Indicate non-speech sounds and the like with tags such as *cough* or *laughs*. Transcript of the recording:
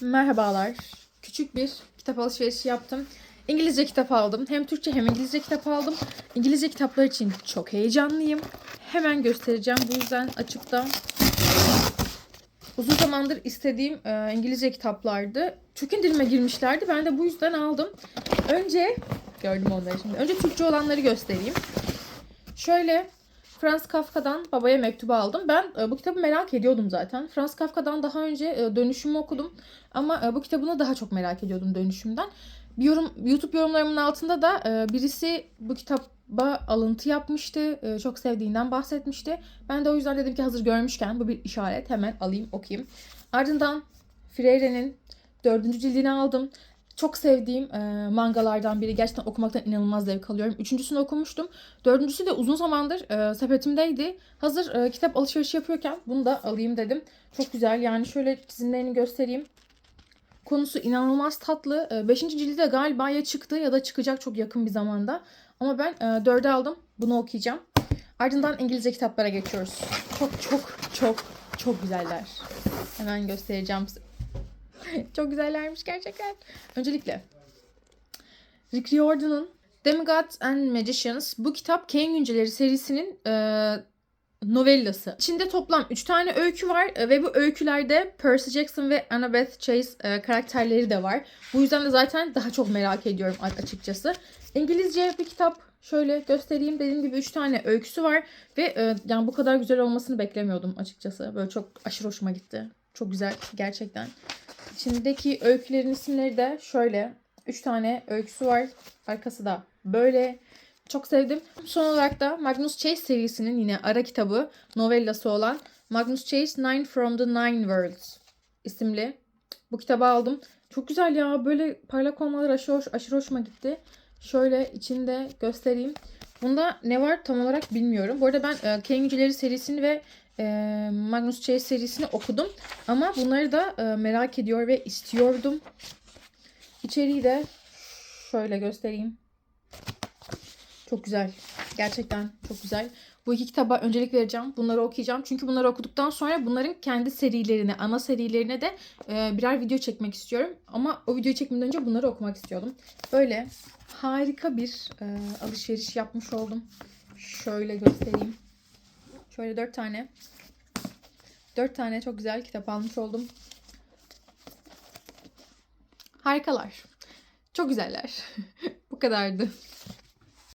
Merhabalar. Küçük bir kitap alışverişi yaptım. İngilizce kitap aldım. Hem Türkçe hem İngilizce kitap aldım. İngilizce kitaplar için çok heyecanlıyım. Hemen göstereceğim. Bu yüzden açıp da uzun zamandır istediğim e, İngilizce kitaplardı. Çok indirime girmişlerdi. Ben de bu yüzden aldım. Önce gördüm onları şimdi. Önce Türkçe olanları göstereyim. Şöyle Franz Kafka'dan babaya mektubu aldım. Ben e, bu kitabı merak ediyordum zaten. Franz Kafka'dan daha önce e, dönüşümü okudum. Ama e, bu kitabını daha çok merak ediyordum dönüşümden. Bir yorum, YouTube yorumlarımın altında da e, birisi bu kitaba alıntı yapmıştı. E, çok sevdiğinden bahsetmişti. Ben de o yüzden dedim ki hazır görmüşken bu bir işaret. Hemen alayım okuyayım. Ardından Freire'nin dördüncü cildini aldım. Çok sevdiğim e, mangalardan biri. Gerçekten okumaktan inanılmaz zevk alıyorum. Üçüncüsünü okumuştum. Dördüncüsü de uzun zamandır e, sepetimdeydi. Hazır e, kitap alışverişi yapıyorken bunu da alayım dedim. Çok güzel. Yani şöyle çizimlerini göstereyim. Konusu inanılmaz tatlı. E, beşinci cildi de galiba ya çıktı ya da çıkacak çok yakın bir zamanda. Ama ben e, dörde aldım. Bunu okuyacağım. Ardından İngilizce kitaplara geçiyoruz. Çok çok çok çok güzeller. Hemen göstereceğim size. *laughs* çok güzellermiş gerçekten. Öncelikle Rick Riordan'ın Demigods and Magicians bu kitap Kane Günceleri serisinin e, novellası. İçinde toplam 3 tane öykü var e, ve bu öykülerde Percy Jackson ve Annabeth Chase e, karakterleri de var. Bu yüzden de zaten daha çok merak ediyorum açıkçası. İngilizce bir kitap şöyle göstereyim. Dediğim gibi 3 tane öyküsü var ve e, yani bu kadar güzel olmasını beklemiyordum açıkçası. Böyle çok aşırı hoşuma gitti. Çok güzel gerçekten. İçindeki öykülerin isimleri de şöyle. 3 tane öyküsü var. Arkası da böyle. Çok sevdim. Son olarak da Magnus Chase serisinin yine ara kitabı, novellası olan Magnus Chase Nine from the Nine Worlds isimli bu kitabı aldım. Çok güzel ya. Böyle parlak olmaları aşırı, hoş, aşırı hoşuma gitti. Şöyle içinde göstereyim. Bunda ne var tam olarak bilmiyorum. Bu arada ben e, Kane Güceleri serisini ve e, Magnus Chase serisini okudum. Ama bunları da e, merak ediyor ve istiyordum. İçeriği de şöyle göstereyim. Çok güzel. Gerçekten çok güzel. Bu iki kitaba öncelik vereceğim. Bunları okuyacağım. Çünkü bunları okuduktan sonra bunların kendi serilerine, ana serilerine de e, birer video çekmek istiyorum. Ama o videoyu çekmeden önce bunları okumak istiyordum. Böyle harika bir e, alışveriş yapmış oldum. Şöyle göstereyim. Şöyle dört tane. Dört tane çok güzel kitap almış oldum. Harikalar. Çok güzeller. *laughs* Bu kadardı.